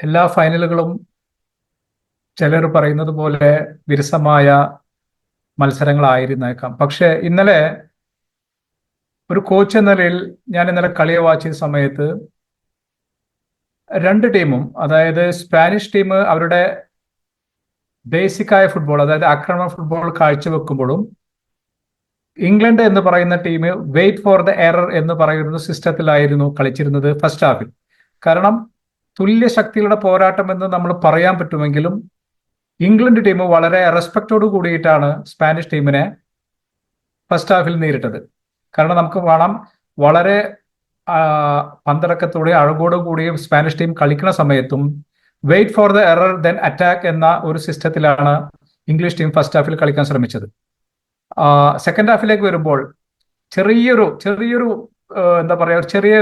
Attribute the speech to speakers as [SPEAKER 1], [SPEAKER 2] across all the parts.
[SPEAKER 1] എല്ലാ ഫൈനലുകളും ചിലർ പറയുന്നത് പോലെ വിരസമായ മത്സരങ്ങളായിരുന്നേക്കാം. പക്ഷെ ഇന്നലെ ഒരു കോച്ച് എന്ന നിലയിൽ ഞാൻ ഇന്നലെ കളിയെ വാച്ച് ചെയ്ത സമയത്ത് രണ്ട് ടീമും അതായത് സ്പാനിഷ് ടീം അവരുടെ ബേസിക് ആയ ഫുട്ബോൾ അതായത് ആക്രമ ഫുട്ബോൾ കാഴ്ചവെക്കുമ്പോഴും ഇംഗ്ലണ്ട് എന്ന് പറയുന്ന team wait for the error എന്ന് പറയുന്ന സിസ്റ്റത്തിലായിരുന്നു കളിച്ചിരുന്നത് ഫസ്റ്റ് ഹാഫിൽ കാരണം തുല്യ ശക്തികളുടെ പോരാട്ടം എന്ന് നമ്മൾ പറയാൻ പറ്റുമെങ്കിലും ഇംഗ്ലണ്ട് ടീം വളരെ റെസ്പെക്റ്റോട് കൂടിയിട്ടാണ് സ്പാനിഷ് ടീമിനെ ഫസ്റ്റ് ഹാഫിൽ നേരിട്ടത്. കാരണം നമുക്ക് വേണം വളരെ പന്തടക്കത്തോടെ അഴകോട് കൂടിയും സ്പാനിഷ് ടീം കളിക്കുന്ന സമയത്തും wait for the error then attack എന്ന ഒരു സിസ്റ്റത്തിലാണ് ഇംഗ്ലീഷ് ടീം ഫസ്റ്റ് ഹാഫിൽ കളിക്കാൻ ശ്രമിച്ചത്. സെക്കൻഡ് ഹാഫിലേക്ക് വരുമ്പോൾ ചെറിയൊരു ചെറിയൊരു എന്താ പറയാ ചെറിയ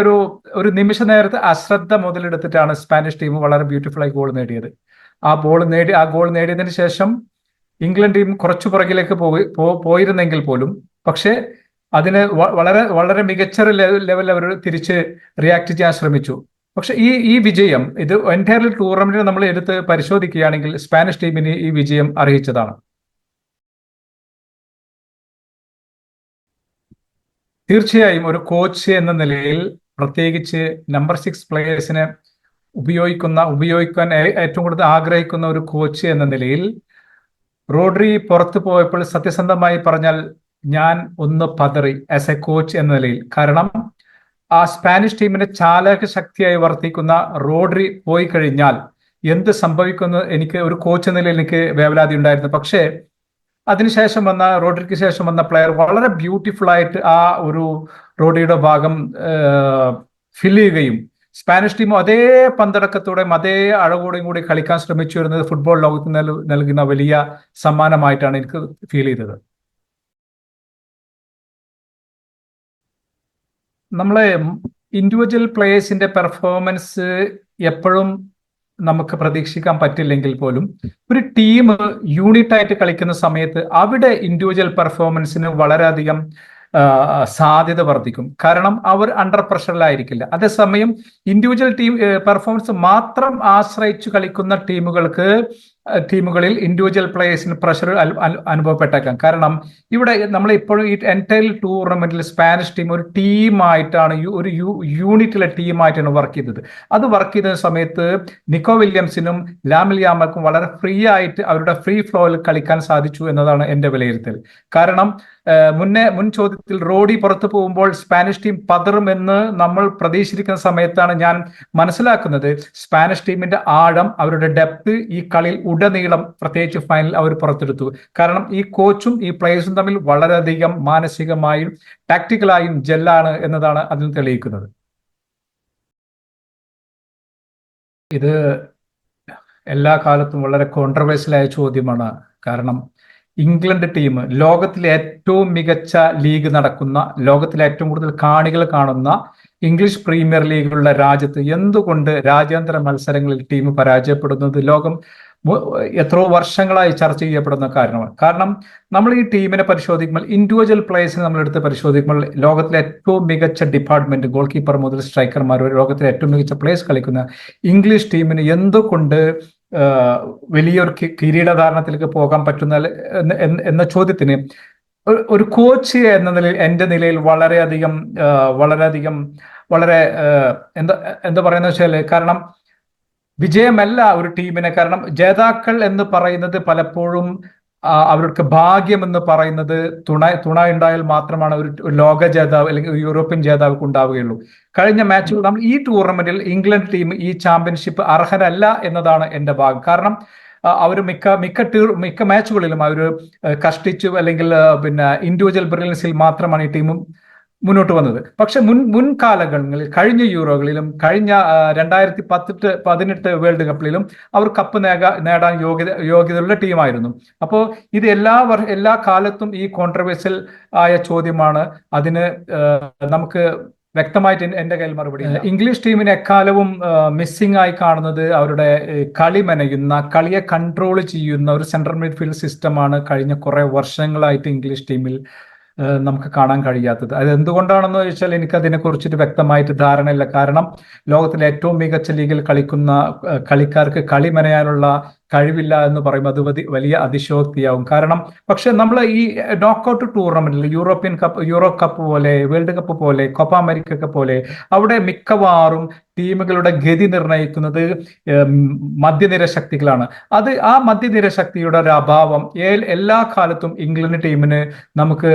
[SPEAKER 1] ഒരു നിമിഷ നേരത്തെ അശ്രദ്ധ മുതലെടുത്തിട്ടാണ് സ്പാനിഷ് ടീം വളരെ ബ്യൂട്ടിഫുൾ ആയി ഗോൾ നേടിയത്. ആ ബോൾ നേടി ആ ഗോൾ നേടിയതിന് ശേഷം ഇംഗ്ലണ്ട് ടീം കുറച്ചു പുറകിലേക്ക് പോയി പോയിരുന്നെങ്കിൽ പോലും പക്ഷേ അതിന് വളരെ വളരെ മികച്ച ലെവലിൽ അവർ തിരിച്ച് റിയാക്ട് ചെയ്യാൻ ശ്രമിച്ചു. പക്ഷെ ഈ ഈ വിജയം ഇത് എന്റയർലി ടൂർണമെന്റ് നമ്മൾ എടുത്ത് പരിശോധിക്കുകയാണെങ്കിൽ സ്പാനിഷ് ടീമിന് ഈ വിജയം അറിയിച്ചതാണ്. തീർച്ചയായും ഒരു കോച്ച് എന്ന നിലയിൽ പ്രത്യേകിച്ച് നമ്പർ സിക്സ് പ്ലേയേഴ്സിനെ ഉപയോഗിക്കുന്ന ഉപയോഗിക്കാൻ ഏറ്റവും കൂടുതൽ ആഗ്രഹിക്കുന്ന ഒരു കോച്ച് എന്ന നിലയിൽ റോഡ്രി പുറത്തു പോയപ്പോൾ സത്യസന്ധമായി പറഞ്ഞാൽ ഞാൻ ഒന്ന് പതറി ആസ് എ കോച്ച് എന്ന നിലയിൽ. കാരണം ആ സ്പാനിഷ് ടീമിന്റെ ചാലക ശക്തിയായി വർത്തിക്കുന്ന റോഡ്രി പോയി കഴിഞ്ഞാൽ എന്ത് സംഭവിക്കുന്നു എനിക്ക് ഒരു കോച്ച് എന്ന നിലയിൽ എനിക്ക് വേവലാതി ഉണ്ടായിരുന്നു. പക്ഷേ അതിനുശേഷം വന്ന റോഡ്രിക്ക് ശേഷം വന്ന പ്ലെയർ വളരെ ബ്യൂട്ടിഫുൾ ആയിട്ട് ആ ഒരു റോഡിയുടെ ഭാഗം ഫിൽ ചെയ്യുകയും സ്പാനിഷ് ടീം അതേ പന്തടക്കത്തോടെയും അതേ അഴകോടെയും കൂടി കളിക്കാൻ ശ്രമിച്ചു വരുന്നത് ഫുട്ബോൾ ലോകത്ത് നൽകുന്ന വലിയ സമ്മാനമായിട്ടാണ് എനിക്ക് ഫീൽ ചെയ്തത്. നമ്മളെ ഇൻഡിവിജ്വൽ പ്ലേയേഴ്സിന്റെ പെർഫോമൻസ് എപ്പോഴും നമുക്ക് പ്രതീക്ഷിക്കാൻ പറ്റില്ലെങ്കിൽ പോലും ഒരു ടീം യൂണിറ്റ് ആയിട്ട് കളിക്കുന്ന സമയത്ത് അവിടെ ഇൻഡിവിജ്വൽ പെർഫോമൻസിന് വളരെയധികം സാധ്യത വർദ്ധിക്കും. കാരണം അവർ അണ്ടർ പ്രഷറിലായിരിക്കില്ല അതേസമയം ഇൻഡിവിജ്വൽ ടീം പെർഫോമൻസ് മാത്രം ആശ്രയിച്ചു കളിക്കുന്ന ടീമുകൾക്ക് ടീമുകളിൽ ഇൻഡിവിജ്വൽ പ്ലേയേഴ്സിന് പ്രഷർ അനുഭവപ്പെട്ടേക്കാം. കാരണം ഇവിടെ നമ്മൾ ഇപ്പോഴും ഈ എന്റയർ ടൂർണമെന്റിൽ സ്പാനിഷ് ടീം ഒരു ടീമായിട്ടാണ് ഒരു യൂണിറ്റിലെ ടീമായിട്ടാണ് വർക്ക് ചെയ്തത്. അത് വർക്ക് ചെയ്ത സമയത്ത് നിക്കോ വില്യംസിനും ലാമിൽ യാമക്കും വളരെ ഫ്രീ ആയിട്ട് അവരുടെ ഫ്രീ ഫ്ലോയിൽ കളിക്കാൻ സാധിച്ചു എന്നതാണ് എന്റെ വിലയിരുത്തൽ. കാരണം മുന്നേ മുൻ ചോദ്യത്തിൽ റോഡി പുറത്തു പോകുമ്പോൾ സ്പാനിഷ് ടീം പതറുമെന്ന് നമ്മൾ പ്രതീക്ഷിക്കുന്ന സമയത്താണ് ഞാൻ മനസ്സിലാക്കുന്നത്. സ്പാനിഷ് ടീമിന്റെ ആഴം അവരുടെ ഡെപ്ത് ഈ കളിയിൽ ഉടനീളം പ്രത്യേകിച്ച് ഫൈനൽ അവർ പുറത്തെടുത്തു. കാരണം ഈ കോച്ചും ഈ പ്ലേയേഴ്സും തമ്മിൽ വളരെയധികം മാനസികമായും ടാക്ടിക്കലായും ജെല്ലാണ് എന്നതാണ് അതിൽ തെളിയിക്കുന്നത്. ഇത് എല്ലാ കാലത്തും വളരെ കോൺട്രവേഴ്സ്യലായ ചോദ്യമാണ്. കാരണം ഇംഗ്ലണ്ട് ടീം ലോകത്തിലെ ഏറ്റവും മികച്ച ലീഗ് നടക്കുന്ന ലോകത്തിലെ ഏറ്റവും കൂടുതൽ കാണികൾ കാണുന്ന ഇംഗ്ലീഷ് പ്രീമിയർ ലീഗിലുള്ള രാജ്യത്ത് എന്തുകൊണ്ട് രാജ്യാന്തര മത്സരങ്ങളിൽ ടീം പരാജയപ്പെടുന്നത്? ലോകം എത്രയോ വർഷങ്ങളായി ചർച്ച ചെയ്യപ്പെടുന്ന കാരണമാണ്. കാരണം നമ്മൾ ഈ ടീമിനെ പരിശോധിക്കുമ്പോൾ ഇൻഡിവിജ്വൽ പ്ലേയേഴ്സിനെ നമ്മൾ എടുത്ത് പരിശോധിക്കുമ്പോൾ ലോകത്തിലെ ഏറ്റവും മികച്ച ഡിപ്പാർട്ട്മെന്റ് ഗോൾ കീപ്പർ മുതൽ സ്ട്രൈക്കർമാർ ലോകത്തിലെ ഏറ്റവും മികച്ച പ്ലേയേഴ്സ് കളിക്കുന്ന ഇംഗ്ലീഷ് ടീമിന് എന്തുകൊണ്ട് വലിയൊരു കിരീടധാരണത്തിലേക്ക് പോകാൻ പറ്റുന്ന എന്ന ചോദ്യത്തിന് ഒരു കോച്ച് എന്ന നിലയിൽ എന്റെ നിലയിൽ വളരെയധികം വളരെയധികം വളരെ എന്താ എന്താ പറയുന്ന വെച്ചാൽ കാരണം വിജയമല്ല ഒരു ടീമിനെ. കാരണം ജേതാക്കൾ എന്ന് പറയുന്നത് പലപ്പോഴും അവർക്ക് ഭാഗ്യം എന്ന് പറയുന്നത് തുണ തുണ ഉണ്ടായാൽ മാത്രമാണ് ഒരു ലോക ജേതാവ് അല്ലെങ്കിൽ യൂറോപ്യൻ ജേതാവ് ഉണ്ടാവുകയുള്ളൂ. കഴിഞ്ഞ മാച്ചുകൾ നമ്മൾ ഈ ടൂർണമെന്റിൽ ഇംഗ്ലണ്ട് ടീം ഈ ചാമ്പ്യൻഷിപ്പ് അർഹരല്ല എന്നതാണ് എന്റെ ഭാഗം. കാരണം അവർ മിക്ക മിക്ക ടൂർ മിക്ക മാച്ചുകളിലും അവർ കഷ്ടിച്ചു അല്ലെങ്കിൽ പിന്നെ ഇൻഡിവിജ്വൽ ബ്രില്യൻസിൽ മാത്രമാണ് ഈ ടീമും മുന്നോട്ട് വന്നത്. പക്ഷെ മുൻ മുൻകാലങ്ങളിൽ കഴിഞ്ഞ യൂറോകളിലും കഴിഞ്ഞ രണ്ടായിരത്തി പത്തിട്ട് പതിനെട്ട് വേൾഡ് കപ്പിലും അവർ കപ്പ് നേക നേടാൻ യോഗ്യത യോഗ്യതയുള്ള ടീമായിരുന്നു. അപ്പോൾ ഇത് എല്ലാ വർ എല്ലാ കാലത്തും ഈ കോൺട്രവേഴ്സ്യൽ ആയ ചോദ്യമാണ്. അതിന് നമുക്ക് വ്യക്തമായിട്ട് എന്റെ കയ്യിൽ മറുപടി ഇല്ല. ഇംഗ്ലീഷ് ടീമിന് എക്കാലവും മിസ്സിംഗ് ആയി കാണുന്നത് അവരുടെ കളി മെനയുന്ന കളിയെ കൺട്രോൾ ചെയ്യുന്ന ഒരു സെൻട്രൽ മിഡ്ഫീൽഡ് സിസ്റ്റമാണ് കഴിഞ്ഞ കുറെ വർഷങ്ങളായിട്ട് ഇംഗ്ലീഷ് ടീമിൽ നമുക്ക് കാണാൻ കഴിയാത്തത്. അത് എന്തുകൊണ്ടാണെന്ന് ചോദിച്ചാൽ എനിക്ക് അതിനെക്കുറിച്ചിട്ട് വ്യക്തമായിട്ട് ധാരണയില്ല. കാരണം ലോകത്തിലെ ഏറ്റവും മികച്ച ലീഗിൽ കളിക്കുന്ന കളിക്കാർക്ക് കളി മെനയാനുള്ള കഴിവില്ല എന്ന് പറയുമ്പോൾ അത് വലിയ അതിശോക്തിയാവും കാരണം പക്ഷെ നമ്മൾ ഈ നോക്കൌട്ട് ടൂർണമെന്റിൽ യൂറോപ്യൻ കപ്പ് യൂറോ കപ്പ് പോലെ വേൾഡ് കപ്പ് പോലെ കൊപ്പ അമേരിക്ക പോലെ അവിടെ മിക്കവാറും ടീമുകളുടെ ഗതി നിർണയിക്കുന്നത് മധ്യനിര ശക്തികളാണ്. അത് ആ മധ്യനിര ശക്തിയുടെ ഒരു അഭാവം എല്ലാ കാലത്തും ഇംഗ്ലണ്ട് ടീമിന് നമുക്ക്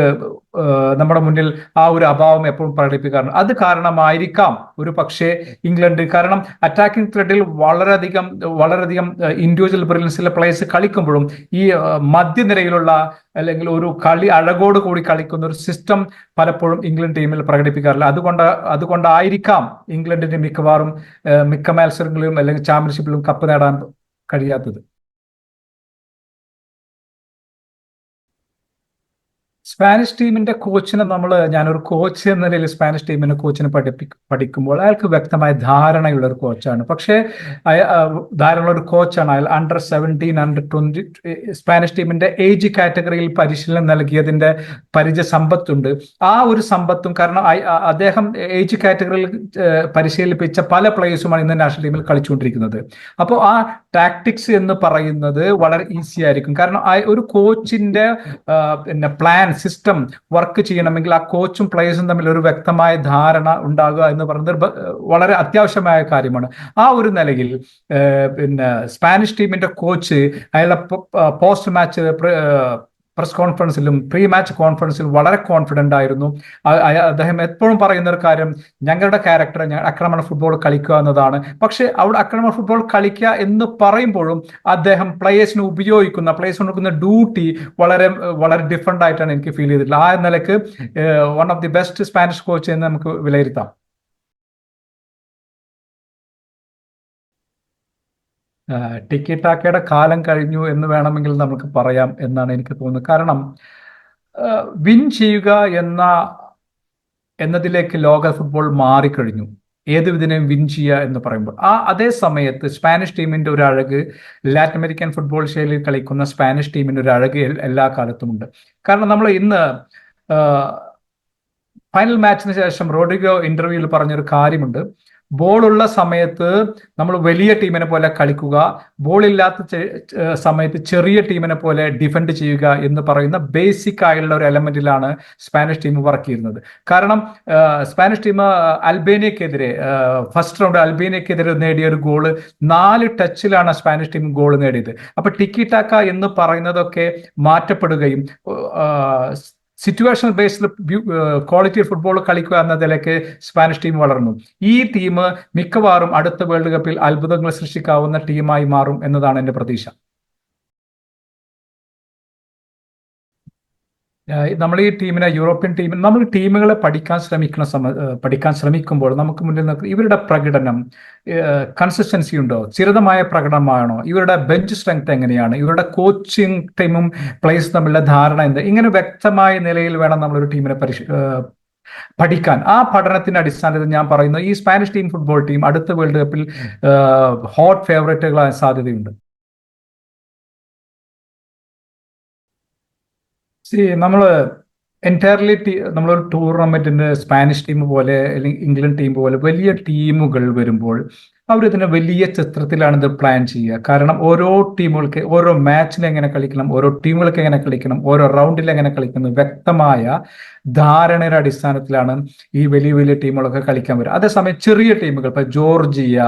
[SPEAKER 1] നമ്മുടെ മുന്നിൽ ആ ഒരു അഭാവം എപ്പോഴും പ്രകടിപ്പിക്കാറുണ്ട്. അത് കാരണമായിരിക്കാം ഒരു പക്ഷേ ഇംഗ്ലണ്ട്. കാരണം അറ്റാക്കിംഗ് ത്രെഡിൽ വളരെയധികം വളരെയധികം ഇൻഡിവിജ്വൽ ബ്രില്യൻസിലെ പ്ലേസ് കളിക്കുമ്പോഴും ഈ മധ്യനിരയിലുള്ള അല്ലെങ്കിൽ ഒരു കളി അഴകോട് കൂടി കളിക്കുന്ന ഒരു സിസ്റ്റം പലപ്പോഴും ഇംഗ്ലണ്ട് ടീമിൽ പ്രകടിപ്പിക്കാറില്ല. അതുകൊണ്ട് അതുകൊണ്ടായിരിക്കാം ഇംഗ്ലണ്ടിന്റെ മിക്കവാറും മിക്ക മത്സരങ്ങളിലും അല്ലെങ്കിൽ ചാമ്പ്യൻഷിപ്പിലും കപ്പ് നേടാൻ കഴിയാത്തത്. സ്പാനിഷ് ടീമിന്റെ കോച്ചിനെ നമ്മൾ ഞാനൊരു കോച്ച് എന്ന നിലയിൽ സ്പാനിഷ് ടീമിന്റെ കോച്ചിനെ പഠിപ്പി പഠിക്കുമ്പോൾ അയാൾക്ക് വ്യക്തമായ ധാരണയുള്ള ഒരു കോച്ചാണ് പക്ഷേ ധാരണയുള്ള ഒരു കോച്ചാണ് അയാൾ under seventeen under twenty Spanish ടീമിന്റെ ഏജ് കാറ്റഗറിയിൽ പരിശീലനം നൽകിയതിന്റെ പരിചയ സമ്പത്തുണ്ട്. ആ ഒരു സമ്പത്തും കാരണം അദ്ദേഹം ഏജ് കാറ്റഗറിയിൽ പരിശീലിപ്പിച്ച പല പ്ലേയേഴ്സുമാണ് ഇന്ന് നാഷണൽ ടീമിൽ കളിച്ചുകൊണ്ടിരിക്കുന്നത്. അപ്പോൾ ആ ടാക്ടിക്സ് എന്ന് പറയുന്നത് വളരെ ഈസി ആയിരിക്കും. കാരണം ഒരു കോച്ചിന്റെ പിന്നെ പ്ലാൻ സിസ്റ്റം വർക്ക് ചെയ്യണമെങ്കിൽ ആ കോച്ചും പ്ലേയേഴ്സും തമ്മിൽ ഒരു വ്യക്തമായ ധാരണ ഉണ്ടാകുക എന്ന് പറയുന്നത് വളരെ അത്യാവശ്യമായ കാര്യമാണ്. ആ ഒരു നിലയിൽ പിന്നെ സ്പാനിഷ് ടീമിന്റെ കോച്ച് അയാളുടെ പോസ്റ്റ് മാച്ച് പ്രസ് കോൺഫറൻസിലും പ്രീ മാച്ച് കോൺഫറൻസിൽ വളരെ കോൺഫിഡന്റ് ആയിരുന്നു. അദ്ദേഹം എപ്പോഴും പറയുന്ന ഒരു കാര്യം ഞങ്ങളുടെ ക്യാരക്ടർ അക്രമണ ഫുട്ബോൾ കളിക്കുക എന്നതാണ്. പക്ഷെ അവിടെ ആക്രമണ ഫുട്ബോൾ കളിക്കുക എന്ന് പറയുമ്പോഴും അദ്ദേഹം പ്ലേയേഴ്സിന് ഉപയോഗിക്കുന്ന പ്ലേയേഴ്സിന് കൊടുക്കുന്ന ഡ്യൂട്ടി വളരെ വളരെ ഡിഫറെന്റ് ആയിട്ടാണ് എനിക്ക് ഫീൽ ചെയ്തിട്ടുള്ളത്. ആ നിലയ്ക്ക് one of the best Spanish coach എന്ന് നമുക്ക് വിലയിരുത്താം. ടിക്കി ടാക്കയുടെ കാലം കഴിഞ്ഞു എന്ന് വേണമെങ്കിൽ നമുക്ക് പറയാം എന്നാണ് എനിക്ക് തോന്നുന്നത്. കാരണം വിൻ ചെയ്യുക എന്ന എന്നതിലേക്ക് ലോക ഫുട്ബോൾ മാറിക്കഴിഞ്ഞു. ഏത് വിധനെയും വിൻ ചെയ്യുക എന്ന് പറയുമ്പോൾ. ആ അതേ സമയത്ത് സ്പാനിഷ് ടീമിന്റെ ഒരു അഴക് ലാറ്റിൻ അമേരിക്കൻ ഫുട്ബോൾ ശൈലിയിൽ കളിക്കുന്ന സ്പാനിഷ് ടീമിന്റെ ഒരു അഴക് എല്ലാ കാലത്തും ഉണ്ട് കാരണം നമ്മൾ ഇന്ന് ഫൈനൽ മാച്ചിന് ശേഷം റോഡിഗോ ഇന്റർവ്യൂവിൽ പറഞ്ഞൊരു കാര്യമുണ്ട്. ബോളുള്ള സമയത്ത് നമ്മൾ വലിയ ടീമിനെ പോലെ കളിക്കുക ബോൾ ഇല്ലാത്ത സമയത്ത് ചെറിയ ടീമിനെ പോലെ ഡിഫെൻഡ് ചെയ്യുക എന്ന് പറയുന്ന ബേസിക് ആയുള്ള ഒരു എലമെന്റിലാണ് സ്പാനിഷ് ടീം വർക്ക് ചെയ്യുന്നത്. കാരണം സ്പാനിഷ് ടീം അൽബേനിയക്കെതിരെ ഫസ്റ്റ് റൗണ്ട് അൽബേനിയക്കെതിരെ നേടിയ ഒരു ഗോൾ നാല് ടച്ചിലാണ് സ്പാനിഷ് ടീം ഗോൾ നേടിയത്. അപ്പൊ ടിക്കി ടാക്ക എന്ന് പറയുന്നതൊക്കെ മാറ്റപ്പെടുകയും സിറ്റുവേഷണൽ ബേസ്ഡ് ക്വാളിറ്റി ഫുട്ബോൾ കളിക്കുക എന്ന നിലയ്ക്ക് സ്പാനിഷ് ടീം വളർന്നു. ഈ ടീം മിക്കവാറും അടുത്ത വേൾഡ് കപ്പിൽ അത്ഭുതങ്ങൾ സൃഷ്ടിക്കാവുന്ന ടീമായി മാറും എന്നതാണ് എന്റെ പ്രതീക്ഷ. നമ്മൾ ഈ ടീമിനെ യൂറോപ്യൻ ടീമിന് നമ്മൾ ടീമുകളെ പഠിക്കാൻ ശ്രമിക്കുന്ന സമ പഠിക്കാൻ ശ്രമിക്കുമ്പോൾ നമുക്ക് മുന്നിൽ നിൽക്കുന്ന ഇവരുടെ പ്രകടനം കൺസിസ്റ്റൻസി ഉണ്ടോ? ചിരതമായ പ്രകടനമാണോ? ഇവരുടെ ബെഞ്ച് സ്ട്രെങ്ത് എങ്ങനെയാണ്? ഇവരുടെ കോച്ചിങ് ടീമും പ്ലേസ് തമ്മിലുള്ള ധാരണ എന്ത്? ഇങ്ങനെ വ്യക്തമായ നിലയിൽ വേണം നമ്മളൊരു ടീമിനെ പരിശ പഠിക്കാൻ. ആ പഠനത്തിന്റെ അടിസ്ഥാനത്തിൽ ഞാൻ പറയുന്നു ഈ സ്പാനിഷ് ടീം ഫുട്ബോൾ ടീം അടുത്ത വേൾഡ് കപ്പിൽ ഹോട്ട് ഫേവറേറ്റുകളായ സാധ്യതയുണ്ട്. നമ്മൾ എന്റയർലി നമ്മളൊരു ടൂർണമെന്റിന്റെ സ്പാനിഷ് ടീം പോലെ അല്ലെങ്കിൽ ഇംഗ്ലണ്ട് ടീം പോലെ വലിയ ടീമുകൾ വരുമ്പോൾ അവരിതിനെ വലിയ ചിത്രത്തിലാണ് ഇത് പ്ലാൻ ചെയ്യുക. കാരണം ഓരോ ടീമുകൾക്ക് ഓരോ മാച്ചിൽ എങ്ങനെ കളിക്കണം ഓരോ ടീമുകൾക്ക് എങ്ങനെ കളിക്കണം ഓരോ റൗണ്ടിൽ എങ്ങനെ കളിക്കുന്നു വ്യക്തമായ ധാരണയുടെ അടിസ്ഥാനത്തിലാണ് ഈ വലിയ വലിയ ടീമുകളൊക്കെ കളിക്കാൻ വരിക. അതേസമയം ചെറിയ ടീമുകൾ ഇപ്പൊ ജോർജിയ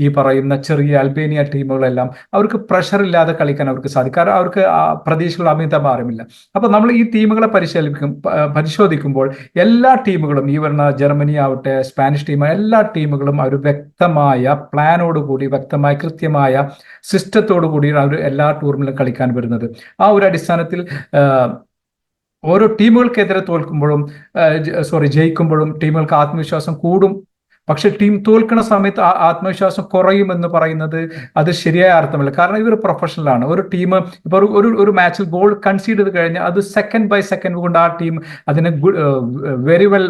[SPEAKER 1] ഈ പറയുന്ന ചെറിയ അൽബേനിയ ടീമുകളെല്ലാം അവർക്ക് പ്രഷർ ഇല്ലാതെ കളിക്കാൻ അവർക്ക് സാധിക്കും. കാരണം അവർക്ക് പ്രതീക്ഷകൾ അറിയില്ല അപ്പൊ നമ്മൾ ഈ ടീമുകളെ പരിശീലിപ്പിക്കും പരിശോധിക്കുമ്പോൾ എല്ലാ ടീമുകളും ഈ വരുന്ന ജർമ്മനി ആവട്ടെ സ്പാനിഷ് ടീം എല്ലാ ടീമുകളും അവർ വ്യക്തമായ പ്ലാനോട് കൂടി വ്യക്തമായ കൃത്യമായ സിസ്റ്റത്തോടു കൂടിയാണ് അവർ എല്ലാ ടൂർണമെന്റിലും കളിക്കാൻ വരുന്നത്. ആ ഒരു അടിസ്ഥാനത്തിൽ ഓരോ ടീമുകൾക്കെതിരെ തോൽക്കുമ്പോഴും സോറി ജയിക്കുമ്പോഴും ടീമുകൾക്ക് ആത്മവിശ്വാസം കൂടും പക്ഷെ ടീം തോൽക്കുന്ന സമയത്ത് ആത്മവിശ്വാസം കുറയും എന്ന് പറയുന്നത് അത് ശരിയായ അർത്ഥമല്ല. കാരണം ഇവർ പ്രൊഫഷണലാണ് ഒരു ടീം ഇപ്പോൾ ഒരു ഒരു മാച്ചിൽ ഗോൾ കൺസീഡ് ചെയ്ത് കഴിഞ്ഞാൽ അത് സെക്കൻഡ് ബൈ സെക്കൻഡ് കൊണ്ട് ആ ടീം അതിനെ വെരി വെൽ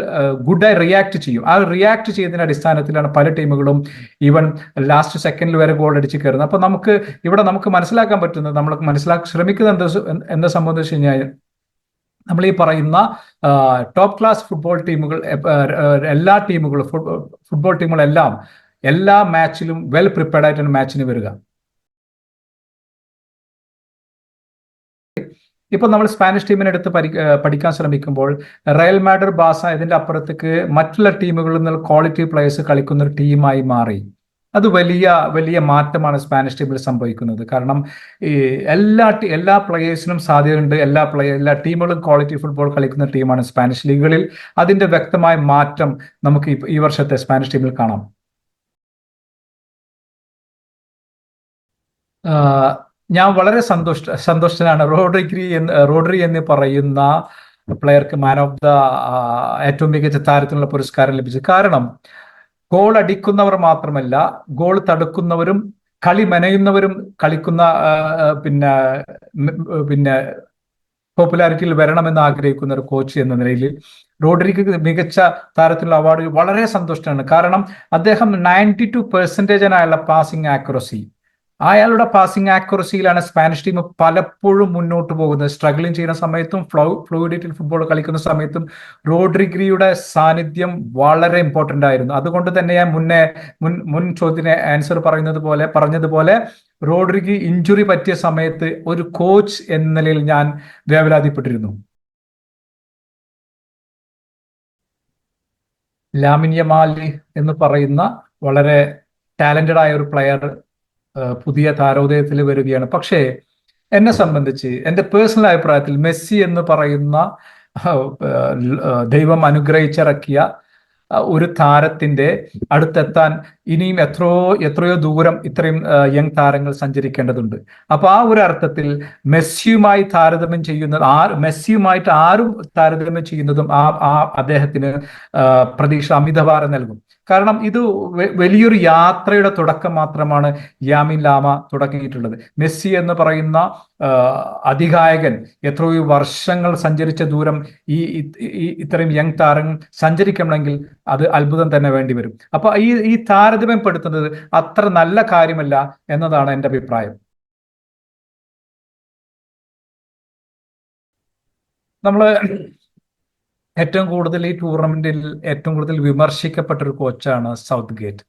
[SPEAKER 1] ഗുഡായി റിയാക്ട് ചെയ്യും. ആ റിയാക്ട് ചെയ്തതിന്റെ അടിസ്ഥാനത്തിലാണ് പല ടീമുകളും ഈവൻ ലാസ്റ്റ് സെക്കൻഡിൽ വരെ ഗോൾ അടിച്ച് കയറുന്നത്. അപ്പൊ നമുക്ക് ഇവിടെ നമുക്ക് മനസ്സിലാക്കാൻ പറ്റുന്നത് നമ്മൾ മനസ്സിലാക്കാൻ ശ്രമിക്കുന്നത് എന്താ എന്താ സംബന്ധിച്ച് കഴിഞ്ഞാൽ നമ്മൾ ഈ പറയുന്ന ടോപ്പ് ക്ലാസ് ഫുട്ബോൾ ടീമുകൾ എല്ലാ ടീമുകളും ഫുട്ബോൾ ടീമുകളെല്ലാം എല്ലാ മാച്ചിലും വെൽ പ്രിപ്പയർഡ് ആയിട്ടാണ് മാച്ചിന് വരിക. ഇപ്പൊ നമ്മൾ സ്പാനിഷ് ടീമിനെ എടുത്ത് പഠിക്കാൻ ശ്രമിക്കുമ്പോൾ റയൽ മാഡർ ബാസ ഇതിന്റെ അപ്പുറത്തേക്ക് മറ്റുള്ള ടീമുകളിൽ നിന്ന് ക്വാളിറ്റി പ്ലേയേഴ്സ് കളിക്കുന്ന ഒരു ടീമായി മാറി. അത് വലിയ വലിയ മാറ്റമാണ് സ്പാനിഷ് ടീമിൽ സംഭവിക്കുന്നത്. കാരണം ഈ എല്ലാ എല്ലാ പ്ലെയേഴ്സിനും സാധ്യതയുണ്ട്. എല്ലാ പ്ലേ എല്ലാ ടീമുകളും ക്വാളിറ്റി ഫുട്ബോൾ കളിക്കുന്ന ടീമാണ് സ്പാനിഷ് ലീഗുകളിൽ അതിന്റെ വ്യക്തമായ മാറ്റം നമുക്ക് ഈ വർഷത്തെ സ്പാനിഷ് ടീമിൽ കാണാം. ഞാൻ വളരെ സന്തോഷ സന്തോഷനാണ് റോഡ്രിഗ്രി എന്ന് റോഡ്രി എന്ന് പറയുന്ന പ്ലെയർക്ക് മാൻ ഓഫ് ദ ഏറ്റവും മികച്ച താരത്തിനുള്ള പുരസ്കാരം ലഭിച്ചു കാരണം ഗോൾ അടിക്കുന്നവർ മാത്രമല്ല ഗോൾ തടുക്കുന്നവരും കളി മെനയുന്നവരും കളിക്കുന്ന പിന്നെ പിന്നെ പോപ്പുലാരിറ്റിയിൽ വരണമെന്ന് ആഗ്രഹിക്കുന്ന ഒരു കോച്ച് എന്ന നിലയിൽ റോഡ്രിക്ക് മികച്ച താരത്തിലുള്ള അവാർഡ് വളരെ സന്തുഷ്ടനാണ്. കാരണം അദ്ദേഹം നയന്റി ടു പെർസെന്റേജിനായുള്ള പാസിംഗ് ആക്യുറസി അയാളുടെ പാസിംഗ് ആക്യുറസിയിലാണ് സ്പാനിഷ് ടീം പലപ്പോഴും മുന്നോട്ട് പോകുന്നത്. സ്ട്രഗിളിങ് ചെയ്യുന്ന സമയത്തും ഫ്ലോ ഫ്ലൂയിഡിറ്റിൽ ഫുട്ബോൾ കളിക്കുന്ന സമയത്തും റോഡ്രിഗ്രിയുടെ സാന്നിധ്യം വളരെ ഇമ്പോർട്ടന്റ് ആയിരുന്നു. അതുകൊണ്ട് തന്നെ ഞാൻ മുന്നേ മുൻ മുൻ ചോദ്യത്തിന് ആൻസർ പറയുന്നത് പോലെ പറഞ്ഞതുപോലെ റോഡ്രിഗി ഇഞ്ചുറി പറ്റിയ സമയത്ത് ഒരു കോച്ച് എന്ന നിലയിൽ ഞാൻ വേവലാതിപ്പെട്ടിരുന്നു. ലാമിന്യമാലി എന്ന് പറയുന്ന വളരെ ടാലന്റഡ് ആയ ഒരു പ്ലെയർ പുതിയ താരോദയത്തിൽ വരികയാണ്. പക്ഷേ എന്നെ സംബന്ധിച്ച് എന്റെ പേഴ്സണൽ അഭിപ്രായത്തിൽ മെസ്സി എന്ന് പറയുന്ന ദൈവം അനുഗ്രഹിച്ചിറക്കിയ ഒരു താരത്തിന്റെ അടുത്തെത്താൻ ഇനിയും എത്രയോ എത്രയോ ദൂരം ഇത്രയും യങ് താരങ്ങൾ സഞ്ചരിക്കേണ്ടതുണ്ട്. അപ്പൊ ആ ഒരു അർത്ഥത്തിൽ മെസ്സിയുമായി താരതമ്യം ചെയ്യുന്നത് ആ മെസ്സിയുമായിട്ട് ആരും താരതമ്യം ചെയ്യുന്നതും ആ ആ അദ്ദേഹത്തിന് പ്രതീക്ഷ അമിതഭാരം നൽകും. കാരണം ഇത് വലിയൊരു യാത്രയുടെ തുടക്കം മാത്രമാണ് യാമിൻ ലാമ തുടങ്ങിയിട്ടുള്ളത്. മെസ്സി എന്ന് പറയുന്ന അധികായകൻ എത്രയോ വർഷങ്ങൾ സഞ്ചരിച്ച ദൂരം ഈ ഇത്രയും യങ് താരങ്ങൾ സഞ്ചരിക്കണമെങ്കിൽ അത് അത്ഭുതം തന്നെ വേണ്ടി വരും അപ്പൊ ഈ ഈ താരതമ്യപ്പെടുത്തുന്നത് അത്ര നല്ല കാര്യമല്ല എന്നതാണ് എന്റെ അഭിപ്രായം. നമ്മൾ ഏറ്റവും കൂടുതൽ ഈ ടൂർണമെന്റിൽ ഏറ്റവും കൂടുതൽ വിമർശിക്കപ്പെട്ട ഒരു കോച്ചാണ് സൗത്ത് ഗേറ്റ്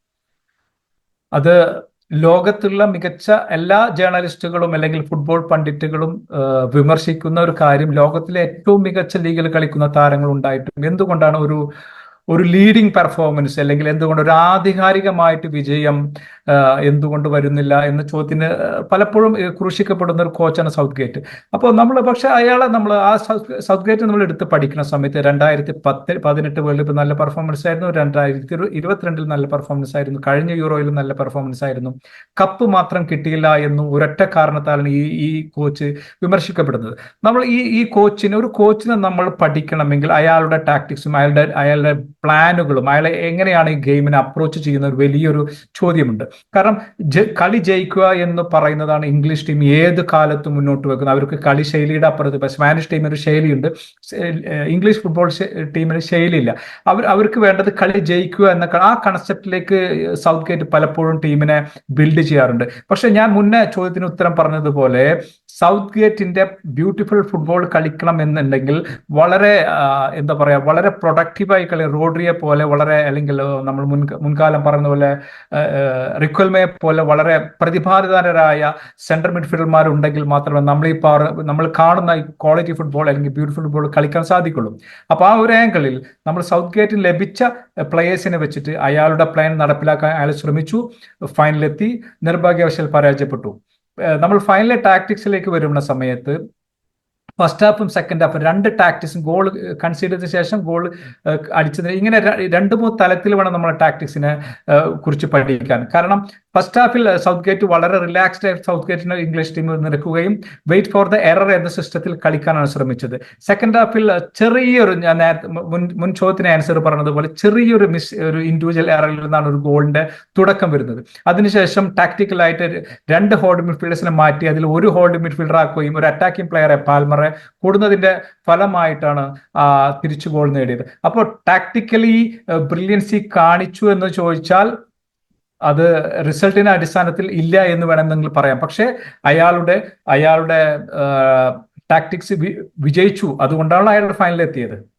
[SPEAKER 1] അത് ലോകത്തുള്ള മികച്ച എല്ലാ ജേർണലിസ്റ്റുകളും അല്ലെങ്കിൽ ഫുട്ബോൾ പണ്ഡിറ്റുകളും വിമർശിക്കുന്ന ഒരു കാര്യം ലോകത്തിലെ ഏറ്റവും മികച്ച ലീഗിൽ കളിക്കുന്ന താരങ്ങൾ ഉണ്ടായിട്ടും എന്തുകൊണ്ടാണ് ഒരു ഒരു ലീഡിംഗ് പെർഫോമൻസ് അല്ലെങ്കിൽ എന്തുകൊണ്ട് ഒരു ആധികാരികമായിട്ട് വിജയം എന്തുകൊണ്ട് വരുന്നില്ല എന്ന ചോദ്യത്തിന് പലപ്പോഴും ക്രൂശിക്കപ്പെടുന്ന ഒരു കോച്ചാണ് സൗത്ത് ഗേറ്റ്. അപ്പോൾ നമ്മൾ പക്ഷേ അയാളെ നമ്മൾ ആ സൗത്ത് ഗേറ്റ് നമ്മൾ എടുത്ത് പഠിക്കുന്ന സമയത്ത് രണ്ടായിരത്തി പത്ത് പതിനെട്ട് വേൾഡ് കപ്പ് നല്ല പെർഫോമൻസ് ആയിരുന്നു. രണ്ടായിരത്തി ഇരുപത്തിരണ്ടിൽ നല്ല പെർഫോമൻസ് ആയിരുന്നു. കഴിഞ്ഞ യൂറോയിലും നല്ല പെർഫോമൻസ് ആയിരുന്നു. കപ്പ് മാത്രം കിട്ടിയില്ല എന്നും ഒരൊറ്റ കാരണത്താലാണ് ഈ ഈ കോച്ച് വിമർശിക്കപ്പെടുന്നത്. നമ്മൾ ഈ ഈ കോച്ചിനെ ഒരു കോച്ചിനെ നമ്മൾ പഠിക്കണമെങ്കിൽ അയാളുടെ ടാക്ടിക്സും അയാളുടെ അയാളുടെ പ്ലാനുകളും അയാളെ എങ്ങനെയാണ് ഈ ഗെയിമിനെ അപ്രോച്ച് ചെയ്യുന്ന ഒരു വലിയൊരു ചോദ്യമുണ്ട്. കാരണം കളി ജയിക്കുക എന്ന് പറയുന്നതാണ് ഇംഗ്ലീഷ് ടീം ഏത് കാലത്തും മുന്നോട്ട് വെക്കുന്നത്. അവർക്ക് കളി ശൈലിയുടെ അപ്പുറത്ത് ഇപ്പൊ സ്പാനിഷ് ടീമിന് ശൈലിയുണ്ട്. ഇംഗ്ലീഷ് ഫുട്ബോൾ ടീമിന് ശൈലിയില്ല. അവർ അവർക്ക് വേണ്ടത് കളി ജയിക്കുക എന്ന ആ കൺസെപ്റ്റിലേക്ക് സൗത്ത് ഗേറ്റ് പലപ്പോഴും ടീമിനെ ബിൽഡ് ചെയ്യാറുണ്ട്. പക്ഷെ ഞാൻ മുന്നേ ചോദ്യത്തിന് ഉത്തരം പറഞ്ഞതുപോലെ സൗത്ത് ഗേറ്റിന്റെ ബ്യൂട്ടിഫുൾ ഫുട്ബോൾ കളിക്കണം എന്നുണ്ടെങ്കിൽ വളരെ എന്താ പറയാ വളരെ പ്രൊഡക്റ്റീവായി കളി റോഡ്രിയെ പോലെ വളരെ അല്ലെങ്കിൽ നമ്മൾ മുൻ മുൻകാലം പറഞ്ഞ പോലെ റിക്വൽമയെ പോലെ വളരെ പ്രതിഭാതിതാരായ സെൻട്രൽ മിഡ്ഫീൽഡർമാർ ഉണ്ടെങ്കിൽ മാത്രമേ നമ്മൾ ഈ പവർ നമ്മൾ കാണുന്ന ക്വാളിറ്റി ഫുട്ബോൾ അല്ലെങ്കിൽ ബ്യൂട്ടിഫുൾ ഫുട്ബോൾ കളിക്കാൻ സാധിക്കുള്ളൂ. അപ്പൊ ആ ഒരു ആംഗിളിൽ നമ്മൾ സൗത്ത് ഗേറ്റിൽ ലഭിച്ച പ്ലേയേഴ്സിനെ വെച്ചിട്ട് അയാളുടെ പ്ലാൻ നടപ്പിലാക്കാൻ അയാൾ ശ്രമിച്ചു ഫൈനലെത്തി നിർഭാഗ്യവശാൽ പരാജയപ്പെട്ടു. നമ്മൾ ഫൈനലി ടാക്ടിക്സിലേക്ക് വരുന്ന സമയത്ത് ഫസ്റ്റ് ഹാഫും സെക്കൻഡ് ഹാഫും രണ്ട് ടാക്ടിക്സും ഗോൾ കൺസീഡ് ചെയ്ത ശേഷം ഗോൾ അടിച്ചതിന് ഇങ്ങനെ രണ്ട് മൂന്ന് തലത്തിൽ വേണം നമ്മൾ ടാക്ടിക്സിനെ കുറിച്ച് പഠിക്കാൻ. കാരണം ഫസ്റ്റ് ഹാഫിൽ സൗത്ത് ഗേറ്റ് വളരെ റിലാക്സ്ഡ് ആയിട്ട് സൗത്ത് ഗേറ്റിന് ഇംഗ്ലീഷ് ടീം നിൽക്കുകയും വെയിറ്റ് ഫോർ ദ എറർ എന്ന സിസ്റ്റത്തിൽ കളിക്കാനാണ് ശ്രമിച്ചത്. സെക്കൻഡ് ഹാഫിൽ ചെറിയൊരു ഞാൻ മുൻ മുൻ ചോദ്യത്തിന് ആൻസർ പറഞ്ഞതുപോലെ ചെറിയൊരു മിസ് ഒരു ഇൻഡിവിജ്വൽ എററിൽ നിന്നാണ് ഒരു ഗോളിന്റെ തുടക്കം വരുന്നത്. അതിനുശേഷം ടാക്ടിക്കലായിട്ട് രണ്ട് ഹോൾഡ് മിഡ്ഫീൽഡേഴ്സിനെ മാറ്റി അതിൽ ഒരു ഹോൾഡ് മിഡ്ഫീൽഡർ ആക്കുകയും ഒരു അറ്റാക്കിംഗ് പ്ലെയറെ പാൽമറെ കൂടുന്നതിന്റെ ഫലമായിട്ടാണ് തിരിച്ചു ഗോൾ നേടിയത്. അപ്പോൾ ടാക്ടിക്കലി ബ്രില്യൻസി കാണിച്ചു എന്ന് ചോദിച്ചാൽ അത് റിസൾട്ടിന്റെ അടിസ്ഥാനത്തിൽ ഇല്ല എന്ന് വേണമെങ്കിൽ പറയാം. പക്ഷേ അയാളുടെ അയാളുടെ ടാക്ടിക്സ് വിജയിച്ചു. അതുകൊണ്ടാണ് അയാളുടെ ഫൈനലിൽ എത്തിയത്.